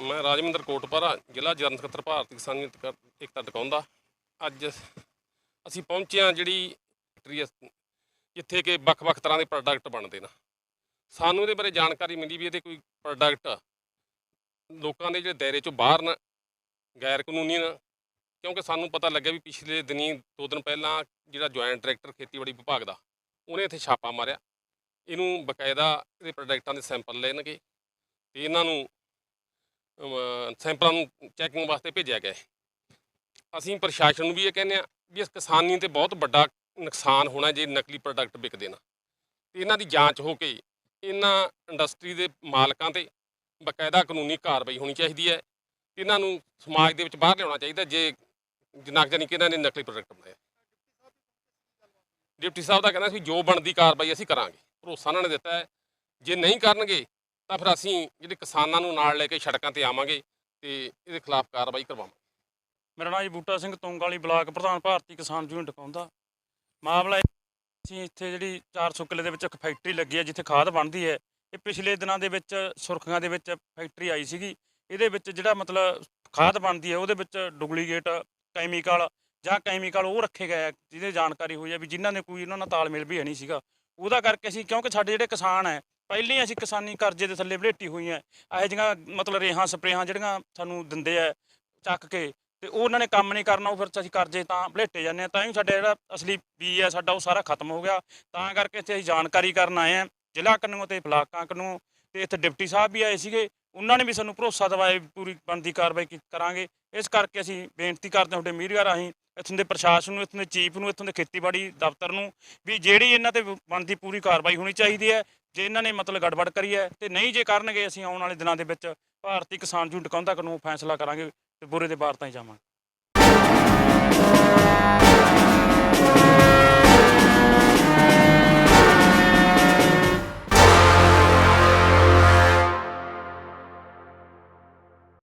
ਮੈਂ ਰਾਜਮਿੰਦਰ ਕੋਟਪਾਰਾ ਜ਼ਿਲ੍ਹਾ ਜਰਨ ਸਕੱਤਰ ਭਾਰਤੀ ਕਿਸਾਨ ਯੂਨੀਅਨ ਕ- ਏਕਤਾ ਟਿਕਾਉਂਦਾ ਅੱਜ ਅਸੀਂ ਪਹੁੰਚੇ ਹਾਂ ਜਿਹੜੀ ਫੈਕਟਰੀ ਹੈ, ਜਿੱਥੇ ਕਿ ਵੱਖ-ਵੱਖ ਤਰ੍ਹਾਂ ਦੇ ਪ੍ਰੋਡਕਟ ਬਣਦੇ ਨੇ। ਸਾਨੂੰ ਇਹਦੇ ਬਾਰੇ ਜਾਣਕਾਰੀ ਮਿਲੀ ਵੀ ਇਹਦੇ ਕੋਈ ਪ੍ਰੋਡਕਟ ਲੋਕਾਂ ਦੇ ਜਿਹੜੇ ਦਾਇਰੇ ਚੋਂ ਬਾਹਰ ਨਾ ਗੈਰ ਕਾਨੂੰਨੀ ਨਾ, ਕਿਉਂਕਿ ਸਾਨੂੰ ਪਤਾ ਲੱਗਿਆ ਵੀ ਪਿਛਲੇ ਦਿਨੀ, ਦੋ ਦਿਨ ਪਹਿਲਾਂ ਜਿਹੜਾ ਜੁਆਇੰਟ ਡਾਇਰੈਕਟਰ ਖੇਤੀਬਾੜੀ ਵਿਭਾਗ ਦਾ, ਉਹਨੇ ਇੱਥੇ ਛਾਪਾ ਮਾਰਿਆ। ਇਹਨੂੰ ਬਕਾਇਦਾ ਇਹਦੇ ਪ੍ਰੋਡਕਟਾਂ ਦੇ ਸੈਂਪਲ ਲੈਣਗੇ ਤੇ ਇਹਨਾਂ ਨੂੰ ਸੈਂਪਲਾਂ ਨੂੰ ਚੈਕਿੰਗ ਵਾਸਤੇ ਭੇਜਿਆ ਗਿਆ ਹੈ। ਅਸੀਂ ਪ੍ਰਸ਼ਾਸਨ ਨੂੰ ਵੀ ਇਹ ਕਹਿੰਦੇ ਆ ਵੀ ਇਸ ਕਿਸਾਨੀ ਤੇ ਬਹੁਤ ਵੱਡਾ ਨੁਕਸਾਨ ਹੋਣਾ ਜੇ ਨਕਲੀ ਪ੍ਰੋਡਕਟ ਵਿਕਦੇ ਨਾ। ਤੇ ਇਹਨਾਂ ਦੀ ਜਾਂਚ ਹੋ ਕੇ ਇਹਨਾਂ ਇੰਡਸਟਰੀ ਦੇ ਮਾਲਕਾਂ ਤੇ ਬਕਾਇਦਾ ਕਾਨੂੰਨੀ ਕਾਰਵਾਈ ਹੋਣੀ ਚਾਹੀਦੀ ਹੈ। ਇਹਨਾਂ ਨੂੰ ਸਮਾਜ ਦੇ ਵਿੱਚ ਬਾਹਰ ਲਿਆਉਣਾ ਚਾਹੀਦਾ ਜੇ ਜਨਾਕ ਜਾਨੀ ਕਿ ਇਹਨਾਂ ਨੇ ਨਕਲੀ ਪ੍ਰੋਡਕਟ ਬਣਾਇਆ ਡਿਪਟੀ ਸਾਹਿਬ ਦਾ ਕਹਿੰਦਾ ਸੀ, ਜੋ ਬਣਦੀ ਕਾਰਵਾਈ ਅਸੀਂ ਕਰਾਂਗੇ। ਭਰੋਸਾ ਉਹਨਾਂ ਨੇ ਦਿੱਤਾ ਹੈ। ਜੇ ਨਹੀਂ ਕਰਨਗੇ, ਤਾਂ ਫਿਰ ਅਸੀਂ ਜਿਹੜੇ ਕਿਸਾਨਾਂ ਨੂੰ ਨਾਲ ਲੈ ਕੇ ਸੜਕਾਂ ਤੇ ਆਵਾਂਗੇ ਤੇ ਇਹਦੇ ਖਿਲਾਫ ਕਾਰਵਾਈ ਕਰਵਾਵਾਂਗੇ। ਮੇਰਾ ਨਾਮ ਜੀ ਬੂਟਾ ਸਿੰਘ, ਤੁੰਗਾਲੀ ਬਲਾਕ ਪ੍ਰਧਾਨ ਭਾਰਤੀ ਕਿਸਾਨ ਯੂਨੀਅਨ ਟਿਕਾਉਂਦਾ ਮਾਮਲਾ ਅਸੀਂ ਇੱਥੇ ਜਿਹੜੀ 400 ਕਿੱਲੇ ਦੇ ਵਿੱਚ ਇੱਕ ਫੈਕਟਰੀ ਲੱਗੀ ਹੈ, ਜਿੱਥੇ ਖਾਦ ਬਣਦੀ ਹੈ। ਇਹ ਪਿਛਲੇ ਦਿਨਾਂ ਦੇ ਵਿੱਚ, ਸੁਰਖੀਆਂ ਦੇ ਵਿੱਚ ਫੈਕਟਰੀ ਆਈ ਸੀਗੀ। ਇਹਦੇ ਵਿੱਚ ਜਿਹੜਾ ਮਤਲਬ ਖਾਦ ਬਣਦੀ ਹੈ, ਉਹਦੇ ਵਿੱਚ ਡੁਪਲੀਕੇਟ, ਕੈਮੀਕਲ ਜਾਂ ਕੈਮੀਕਲ ਉਹ ਰੱਖੇ ਗਏ ਆ, ਜਿਹਦੇ ਜਾਣਕਾਰੀ ਹੋਈ ਹੈ ਵੀ ਜਿਨ੍ਹਾਂ ਨੇ ਕੋਈ ਉਹਨਾਂ ਨਾਲ ਤਾਲਮੇਲ ਵੀ ਹੈ ਨਹੀਂ ਸੀਗਾ। ਉਹਦਾ ਕਰਕੇ ਅਸੀਂ, ਕਿਉਂਕਿ ਸਾਡੇ ਜਿਹੜੇ ਕਿਸਾਨ ਹੈ, ਪਹਿਲਾਂ ਹੀ ਅਸੀਂ ਕਿਸਾਨੀ ਕਰਜ਼ੇ ਦੇ ਥੱਲੇ ਬਲੇਟੀ ਹੋਈ ਹੈ, ਇਹੋ ਜਿਹੀਆਂ ਮਤਲਬ ਰੇਹਾਂ, ਸਪਰੇਹਾਂ ਜਿਹੜੀਆਂ ਸਾਨੂੰ ਦਿੰਦੇ ਆ ਚੱਕ ਕੇ, ਤੇ ਉਹ ਉਹਨਾਂ ਨੇ ਕੰਮ ਨਹੀਂ ਕਰਨਾ, ਉਹ ਫਿਰ ਅਸੀਂ ਕਰਜ਼ੇ ਤਾਂ ਭਲੇਟੇ ਜਾਂਦੇ ਆ, ਤਾਂ ਹੀ ਸਾਡਾ ਜਿਹੜਾ ਅਸਲੀ ਬੀ ਹੈ, ਸਾਡਾ ਉਹ ਸਾਰਾ ਖਤਮ ਹੋ ਗਿਆ। ਤਾਂ ਕਰਕੇ ਇੱਥੇ ਅਸੀਂ ਜਾਣਕਾਰੀ ਕਰਨ ਆਏ ਆ, ਜ਼ਿਲ੍ਹਾ ਕਾਨੂੰਨ ਤੇ ਬਲਾਕਾਂ ਕਾਨੂੰਨ ਤੇ ਇੱਥੇ ਡਿਪਟੀ ਸਾਹਿਬ ਵੀ ਆਏ ਸੀਗੇ ਉਹਨਾਂ ਨੇ ਵੀ ਸਾਨੂੰ ਭਰੋਸਾ ਦਿਵਾਇਆ ਵੀ ਪੂਰੀ ਬਣਦੀ ਕਾਰਵਾਈ ਕੀ- ਕਰਾਂਗੇ। ਇਸ ਕਰਕੇ ਅਸੀਂ ਬੇਨਤੀ ਕਰਦੇ ਹਾਂ ਤੁਹਾਡੇ ਮੀਡੀਆ ਰਾਹੀਂ, ਇੱਥੋਂ ਦੇ ਪ੍ਰਸ਼ਾਸਨ ਨੂੰ, ਇੱਥੋਂ ਦੇ ਚੀਫ ਨੂੰ, ਇੱਥੋਂ ਦੇ ਖੇਤੀਬਾੜੀ ਦਫ਼ਤਰ ਨੂੰ ਵੀ ਜਿਹੜੀ ਇਹਨਾਂ ਤੇ ਬਣਦੀ ਪੂਰੀ ਕਾਰਵਾਈ ਹੋਣੀ ਚਾਹੀਦੀ ਹੈ, ਜੇ ਇਹਨਾਂ ਨੇ ਮਤਲਬ ਗੜਬੜ ਕਰੀ ਹੈ ਤੇ ਨਹੀਂ ਜੇ ਕਰਨਗੇ, ਅਸੀਂ ਆਉਣ ਵਾਲੇ ਦਿਨਾਂ ਦੇ ਵਿੱਚ ਭਾਰਤੀ ਕਿਸਾਨ ਯੂਨੀਅਨ ਟਿਕਾਉਂਦਾ ਕਾਨੂੰਨ ਫੈਸਲਾ ਕਰਾਂਗੇ ਤੇ ਬੁਰੇ ਦੇ ਬਾਹਰ ਤਾਂ ਹੀ ਜਾਵਾਂਗੇ।